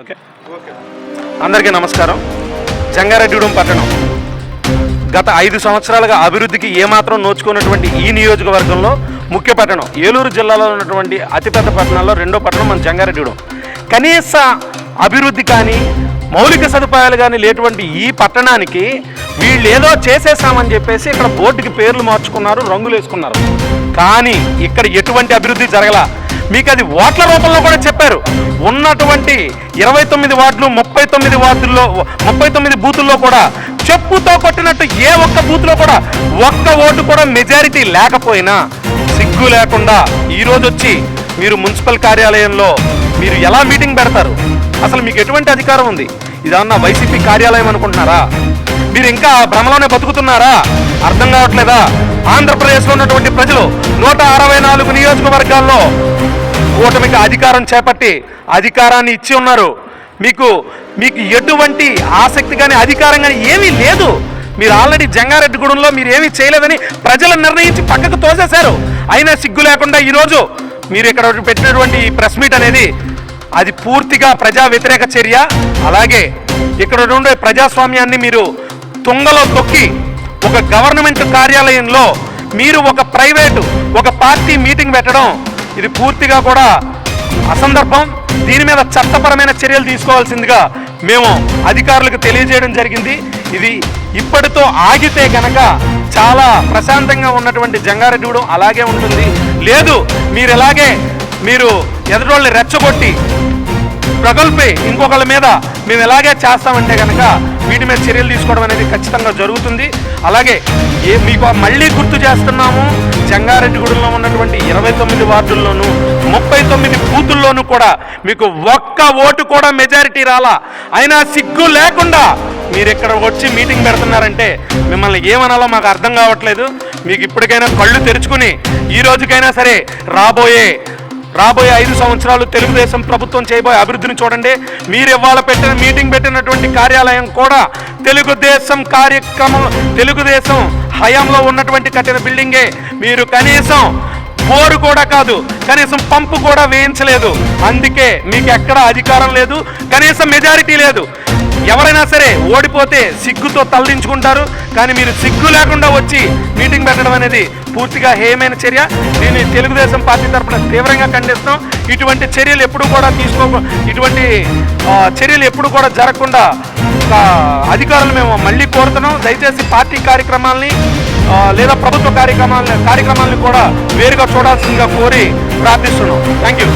Okay. అందరికీ నమస్కారం. జంగారెడ్డిగూడెం పట్టణం. గత ఐదు సంవత్సరాలుగా అభివృద్ధికి ఏమాత్రం నోచుకున్నటువంటి ఈ నియోజకవర్గంలో ముఖ్య పట్టణం. ఏలూరు జిల్లాలో ఉన్నటువంటి అతిపెద్ద పట్టణాల్లో రెండో పట్టణం మన జంగారెడ్డిగూడెం. కనీస అభివృద్ధి కానీ మౌలిక సదుపాయాలు కానీ లేటువంటి ఈ పట్టణానికి వీళ్ళు ఏదో చేసేసామని చెప్పేసి ఇక్కడ బోర్డుకి పేర్లు మార్చుకున్నారు రంగులు వేసుకున్నారు కానీ ఇక్కడ ఎటువంటి అభివృద్ధి జరగల మీకు అది ఓట్ల రూపంలో కూడా చెప్పారు. ఉన్నటువంటి ఇరవై తొమ్మిది వార్డులు ముప్పై తొమ్మిది వార్డుల్లో ముప్పై తొమ్మిది బూతుల్లో కూడా చెప్పుతో కొట్టినట్టు ఏ ఒక్క బూత్లో కూడా ఒక్క ఓటు కూడా మెజారిటీ లేకపోయినా సిగ్గు లేకుండా ఈరోజు వచ్చి మీరు మున్సిపల్ కార్యాలయంలో మీరు ఎలా మీటింగ్ పెడతారు? అసలు మీకు ఎటువంటి అధికారం ఉంది? ఇదన్నా వైసీపీ కార్యాలయం అనుకుంటున్నారా? మీరు ఇంకా భ్రమలోనే బతుకుతున్నారా? అర్థం కావట్లేదా? ఆంధ్రప్రదేశ్లో ఉన్నటువంటి ప్రజలు నూట అరవై నాలుగు నియోజకవర్గాల్లో కూటమికి అధికారం చేపట్టి అధికారాన్ని ఇచ్చి ఉన్నారు. మీకు మీకు ఎటువంటి ఆసక్తి కానీ అధికారం కానీ ఏమీ లేదు. మీరు ఆల్రెడీ జంగారెడ్డిగూడెంలో మీరు ఏమీ చేయలేదని ప్రజలు నిర్ణయించి పక్కకు తోసేశారు. అయినా సిగ్గు లేకుండా ఈరోజు మీరు ఇక్కడ పెట్టినటువంటి ఈ ప్రెస్ మీట్ అనేది అది పూర్తిగా ప్రజా వ్యతిరేక చర్య. అలాగే ఇక్కడ ఉండే ప్రజాస్వామ్యాన్ని మీరు తుంగలో తొక్కి ఒక గవర్నమెంట్ కార్యాలయంలో మీరు ఒక ప్రైవేటు ఒక పార్టీ మీటింగ్ పెట్టడం ఇది పూర్తిగా కూడా అసందర్భం. దీని మీద చట్టపరమైన చర్యలు తీసుకోవాల్సిందిగా మేము అధికారులకు తెలియజేయడం జరిగింది. ఇది ఇప్పటితో ఆగితే కనుక చాలా ప్రశాంతంగా ఉన్నటువంటి జంగారెడ్డిగూడెం అలాగే ఉంటుంది. లేదు మీరు ఎలాగే మీరు ఎదురోళ్ళని రెచ్చగొట్టి ప్రగల్పి ఇంకొకళ్ళ మీద మేము ఎలాగే చేస్తామంటే కనుక వీటి మీద చర్యలు తీసుకోవడం అనేది ఖచ్చితంగా జరుగుతుంది. అలాగే ఏ మీకు మళ్ళీ గుర్తు చేస్తున్నాము జంగారెడ్డిగూడెంలో ఉన్నటువంటి ఇరవై తొమ్మిది వార్డుల్లోనూ ముప్పై తొమ్మిది బూతుల్లోనూ కూడా మీకు ఒక్క ఓటు కూడా మెజారిటీ రాలా. అయినా సిగ్గు లేకుండా మీరు ఇక్కడ వచ్చి మీటింగ్ పెడుతున్నారంటే మిమ్మల్ని ఏమనాలో మాకు అర్థం కావట్లేదు. మీకు ఇప్పటికైనా కళ్ళు తెరుచుకుని ఈ రోజుకైనా సరే రాబోయే రాబోయే ఐదు సంవత్సరాలు తెలుగుదేశం ప్రభుత్వం చేయబోయే అభివృద్ధిని చూడండి. మీరు ఇవాళ పెట్టిన మీటింగ్ పెట్టినటువంటి కార్యాలయం కూడా తెలుగుదేశం కార్యక్రమం తెలుగుదేశం హయాంలో ఉన్నటువంటి కట్టిన బిల్డింగే. మీరు కనీసం బోరు కూడా కాదు కనీసం పంపు కూడా వేయించలేదు. అందుకే మీకు ఎక్కడ అధికారం లేదు కనీసం మెజారిటీ లేదు. ఎవరైనా సరే ఓడిపోతే సిగ్గుతో తలదించుకుంటారు. కానీ మీరు సిగ్గు లేకుండా వచ్చి మీటింగ్ పెట్టడం అనేది పూర్తిగా హేయమైన చర్య. దీన్ని తెలుగుదేశం పార్టీ తరఫున తీవ్రంగా ఖండిస్తాం ఇటువంటి చర్యలు ఎప్పుడు కూడా తీసుకో ఇటువంటి చర్యలు ఎప్పుడు కూడా జరగకుండా అధికారులు మేము మళ్ళీ కోరుతున్నాం. దయచేసి పార్టీ కార్యక్రమాల్ని లేదా ప్రభుత్వ కార్యక్రమాలని కార్యక్రమాలను కూడా వేరుగా చూడాల్సిందిగా కోరి ప్రార్థిస్తున్నాం. Thank you